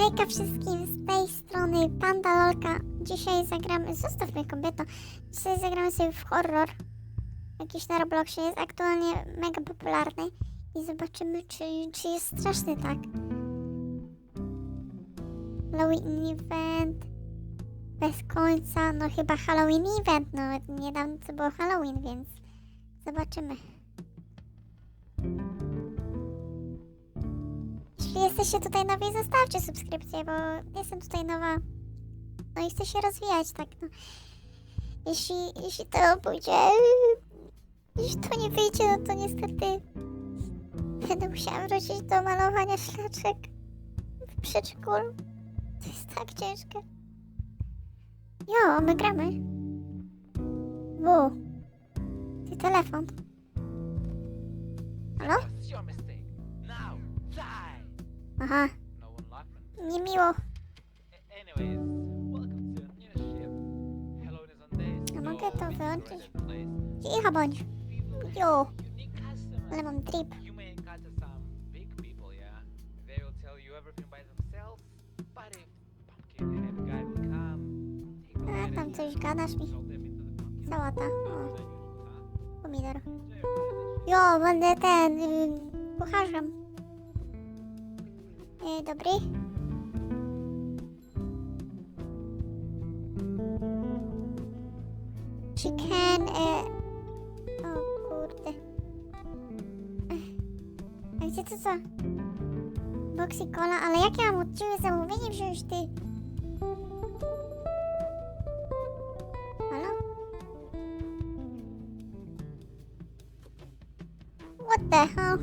Hejka wszystkim, z tej strony Panda Lolka. Dzisiaj zagramy, zostaw mnie kobieto, dzisiaj zagramy sobie w horror. Jakiś na Robloxie, jest aktualnie mega popularny. I zobaczymy, czy, czy jest straszny, tak? Halloween event, bez końca, no chyba Halloween event, no niedawno to było Halloween, więc zobaczymy. Jeśli jesteście tutaj nowi, zostawcie subskrypcję, bo jestem tutaj nowa. No i chcę się rozwijać, tak no. Jeśli, jeśli to pójdzie, jeśli to nie wyjdzie, no to niestety będę musiała wrócić do malowania szlaczek w przedszkolu. To jest tak ciężkie. Jo, my gramy. W. Ty telefon. Halo? This. A no mogę to wyłączyć? Cicho bądź. Jo, ale mam trip. A, tam coś gadasz mi. Sałata. O, pomidor. Jo, będę ten, y, kucharzem. Y, dobry? Chicken, y, o kurde. Ech. A gdzie to co? Boxy cola, ale jak ja mam od ciebie zamówienie wziąć, ty? Halo? What the hell?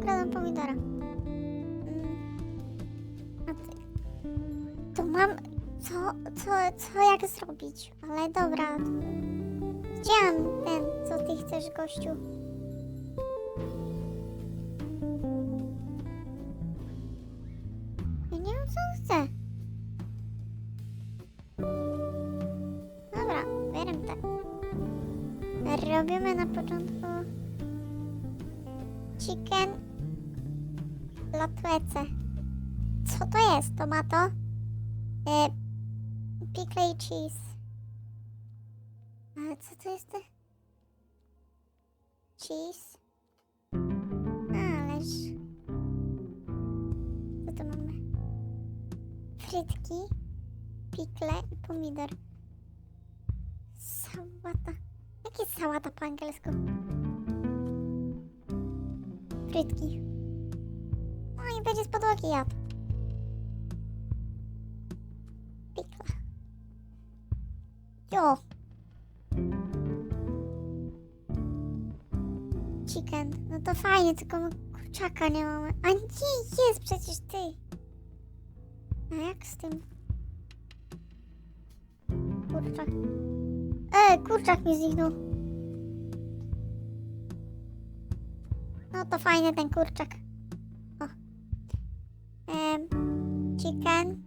Kradłem pomidora. To mam... Co, co, co jak zrobić? Ale dobra. Gdzie ten, co ty chcesz, gościu? Ja nie wiem, co on chce. Dobra, bieram tak. Robimy na początku chicken latwece. Co to jest? Tomato? E, pickle i cheese. Ale co to jest? Cheese? Ależ... Co to mamy? Frytki, pickle i pomidor. Sałata. Jak jest sałata po angielsku? Frytki. No i będzie z podłogi jadł. Jo. Chicken. No to fajnie, tylko my kurczaka nie mamy. A nie, jest przecież ty. A jak z tym? Kurczak. E, kurczak mi zniknął. No to fajny ten kurczak. O. Em, chicken.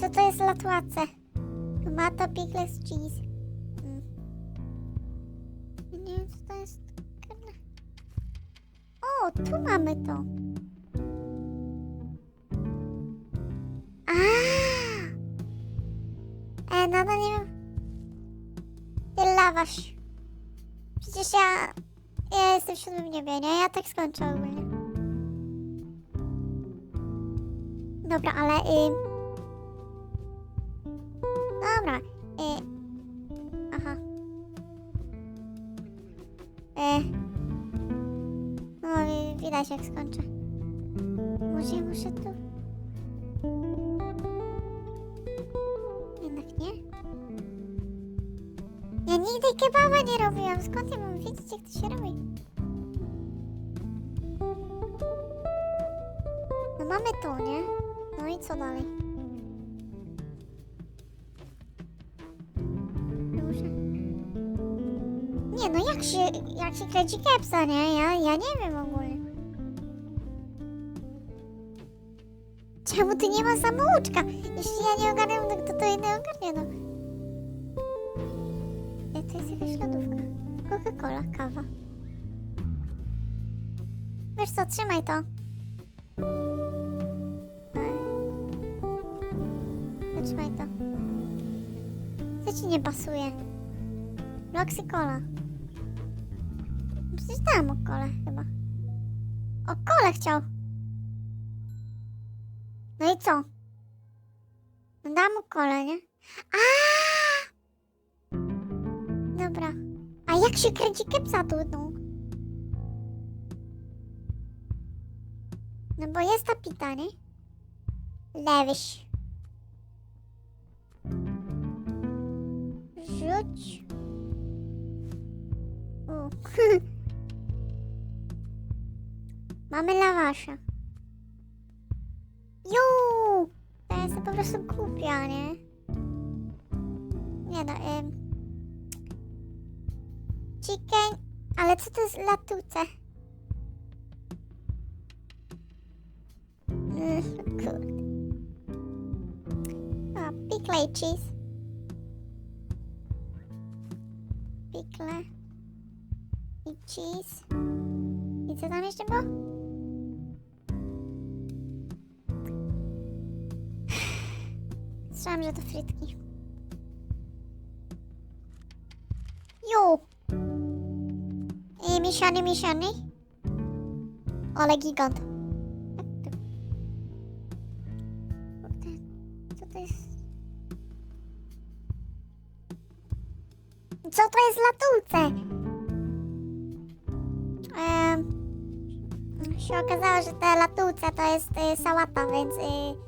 Co to jest latłace? Tomato, pickles, cheese. Mm. Nie wiem, co to jest. O, tu mamy to. A! E, nadal nie wiem. Ty lawasz. Przecież ja... Ja jestem w siódmym niebie, nie? Ja tak skończę ogólnie. Dobra, ale... Y... Dobra. Y... Aha. Y... No, wi- widać jak skończę. Może muszę tu... Jednak nie? Ja nigdy kebaba nie robiłam. Skąd ja mam wiedzieć, jak to się robi? No mamy to, nie? No i co dalej? jak się kręci kepsa, nie? Ja, ja nie wiem ogólnie. Czemu ty nie ma samouczka? Jeśli ja nie ogarniam, to kto to inny ogarnie, no. Nie, to jest jakaś lodówka. Coca-Cola, kawa. Wiesz co, trzymaj to. Trzymaj to. Co ci nie pasuje? Roxy Cola. Przecież dałam o kole chyba. O kole chciał. No i co? No dam mu kole, nie? A! Dobra. A jak się kręci kepsa tu? No? bo jest ta pita, nie? Lewyś. Rzuć. U. Mamy lawasza. Ju! To jest po prostu głupia, nie? Nie no, ym... Chicken... Ale co to jest latuce? Mm, Kurde. O, pickle i cheese. Pickle. I cheese. I co tam jeszcze było? Słyszałam, że to frytki. Jo! I mieszany, mieszany. Ale gigant. Co to jest? Co to jest latulce? Em, się okazało, że te latulce to jest y, sałata, więc y,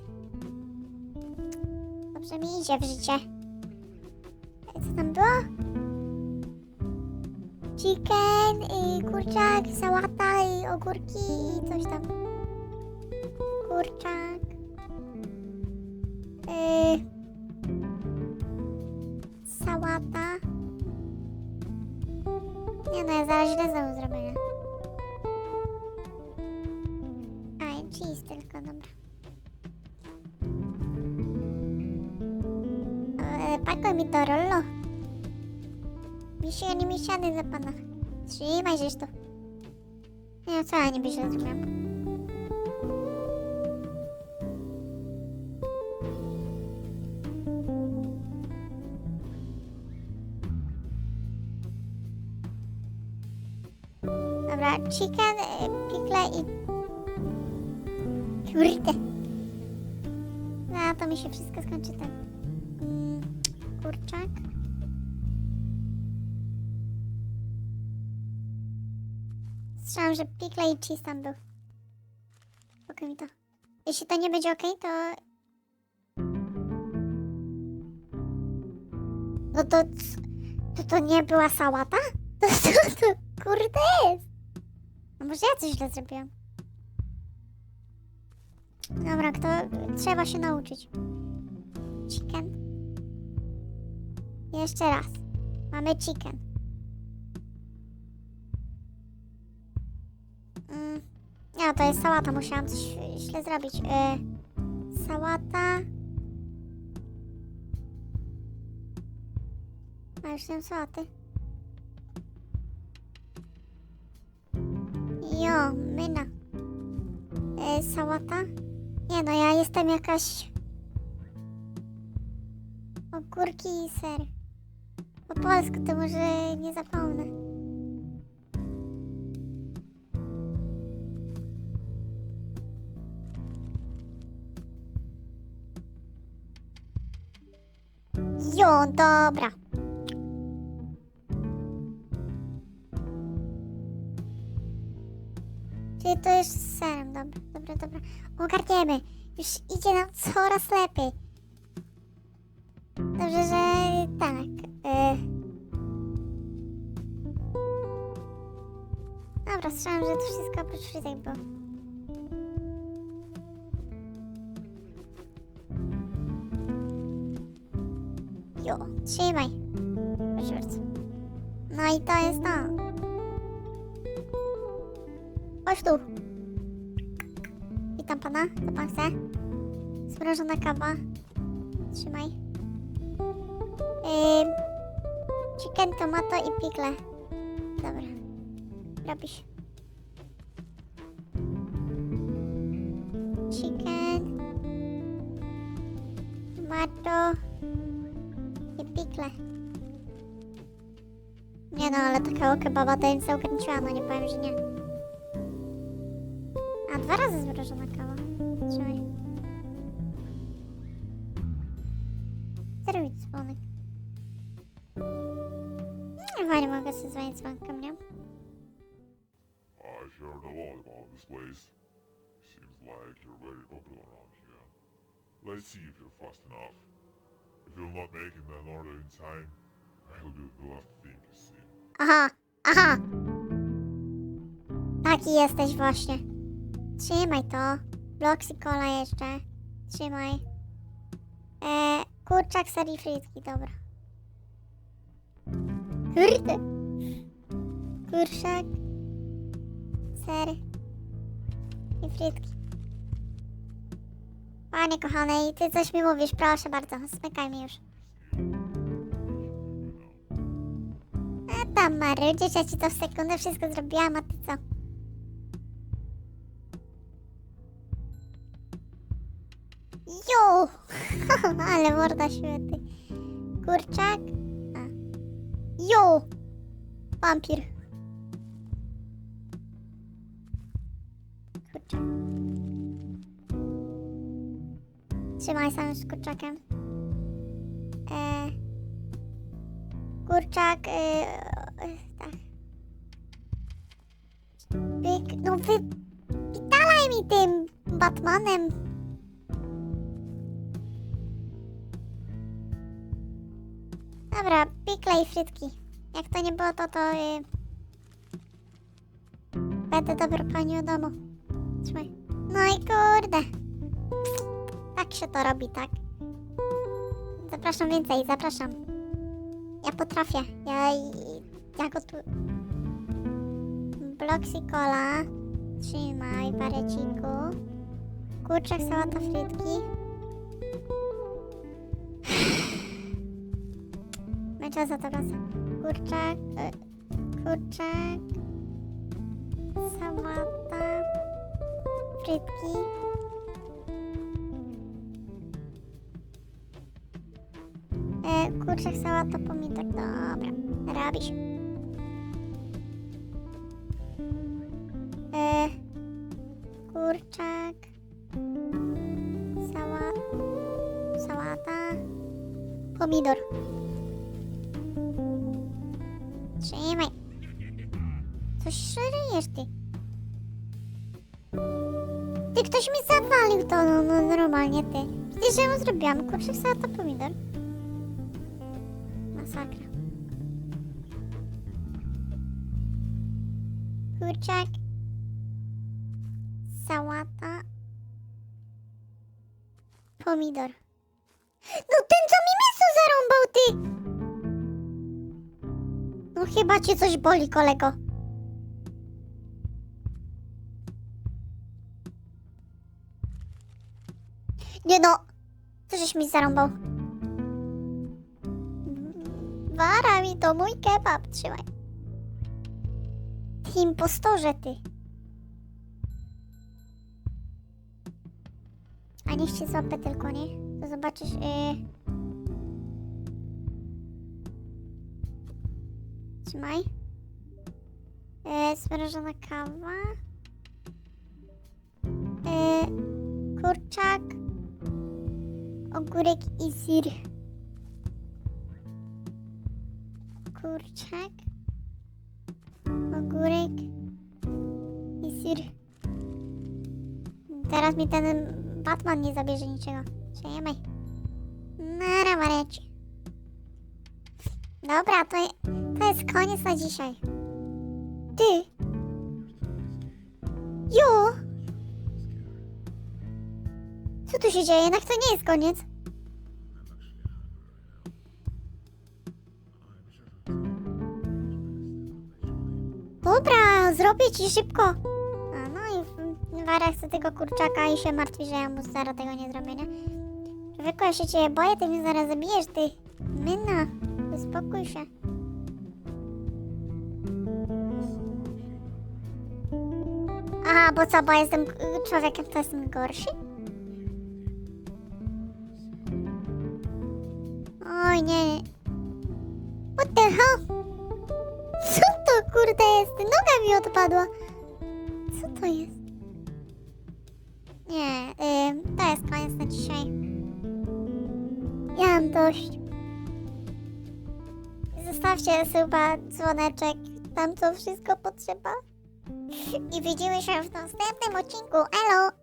dobrze mi idzie w życie. Co tam było? Chicken, y, kurczak, sałata i ogórki i coś tam. Kurczak. Y, sałata. Nie no, ja zaraz źle znowu zrobię. A, i cheese tylko, dobra. E, pakuj mi to rollo. Misiany, misiany za pana. Trzymaj żeś to. Nie co ja niby źle zrobiłam. Dobra, chicken, y, pickle i... Kurde. No, to mi się wszystko skończy ten... Kurczak. Słyszałam, że pickle i cheese tam był. Okej mi to. Jeśli to nie będzie okej, to... No to... To to nie była sałata? To co to kurde jest? No może ja coś źle zrobiłam. Dobra, kto... Trzeba się nauczyć. Chicken. Jeszcze raz. Mamy chicken. Mm, nie, to jest sałata, musiałam coś źle zrobić. Y, sałata. A już nie sałaty. Jo, myna. Y, sałata. Nie no, ja jestem jakaś... Ogórki i ser. Po polsku to może nie zapomnę. Jo, dobra. Czyli to jest z serem, dobra, dobra, dobra. Ogarniemy. Już idzie nam coraz lepiej. Dobrze, że tak. Dobra, słyszałam, że to wszystko oprócz frytek było. Jo, trzymaj. Proszę bardzo. No i to jest to. Chodź tu. Witam pana, co pan chce? Smrożona kawa. Trzymaj. Ym, chicken, tomato i pickle. Dobra. Robisz. Chicken. tomato i pikle. Nie no, ale takiego kebaba to bym sobie ukręciła, no nie powiem, że nie. A dwa razy zmrożona kawa. Trzymaj. Zrobić dzwonek. No, fajnie mogę sobie dzwonić dzwonkiem, nie? I heard a lot about this place. Seems like you're very popular around here. Let's see if you're fast enough. If you'll not make it an order in time, I'll be the last thing you see. Aha, aha! Taki jesteś właśnie. Trzymaj to. Bloksy cola jeszcze. Trzymaj. E, kurczak, ser i frytki, dobra. Kurde. Kurczak, ser i frytki. Panie kochane, i ty coś mi mówisz, proszę bardzo, smykaj mi już. A tam marudzisz, ja ci to w sekundę wszystko zrobiłam, a ty co? Jo! Ale morda świety. Kurczak. Jo! Wampir. Kurczak. Trzymaj sam z kurczakiem. Eee. Kurczak, yy, yy, tak. Pyk, no wy... Witalaj mi tym Batmanem. Dobra, pikle i frytki. Jak to nie było, to to... Yy, będę dobry pani domu. Trzymaj. No i kurde. Tak się to robi, tak? Zapraszam więcej, zapraszam. Ja potrafię. Ja, ja gotuję. Bloksy cola. Trzymaj, pareciku. Kurczak, sałata, frytki. Męczę za to raz. Kurczak, e, kurczak, sałata, frytki. E, kurczak, sałata, pomidor. Dobra, robisz. E, kurczak, sała, sałata, pomidor. Trzymaj. Coś szarujesz ty. Ty, ktoś mi zawalił to no, no, normalnie, ty. Przecież ja mu zrobiłam kurczak, sałata, pomidor. Masakra. Kurczak. Sałata. Pomidor. No ten, co mi mięso zarąbał, ty! No chyba cię coś boli, kolego. Nie no! Co żeś mi zarąbał? Wara mi to mój kebab, trzymaj. Ty impostorze, ty. A niech cię złapę tylko, nie? To zobaczysz, yy... Trzymaj. Yy, smrożona kawa. Yy, kurczak. Ogórek i sir. Kurczak. Ogórek i sir. Teraz mi ten Batman nie zabierze niczego. Trzymaj. Nara, Mareci. Dobra, to, to jest koniec na dzisiaj. Ty. Jo. Co tu się dzieje? Jednak to nie jest koniec. Dobra, zrobię ci szybko. A no i Wara chce tego kurczaka i się martwi, że ja mu zaraz tego nie zrobię, nie? Się ciebie boję, ty mnie zaraz zabijesz, ty. Myna, uspokój się. Aha, bo co, bo jestem y, człowiekiem, to jestem gorszy? Oj nie. What the hell? Co to kurde jest? Noga mi odpadła. Co to jest? Nie, ym, to jest koniec na dzisiaj. Ja mam dość. Zostawcie suba, dzwoneczek, tam co wszystko potrzeba. I widzimy się w następnym odcinku. Elo!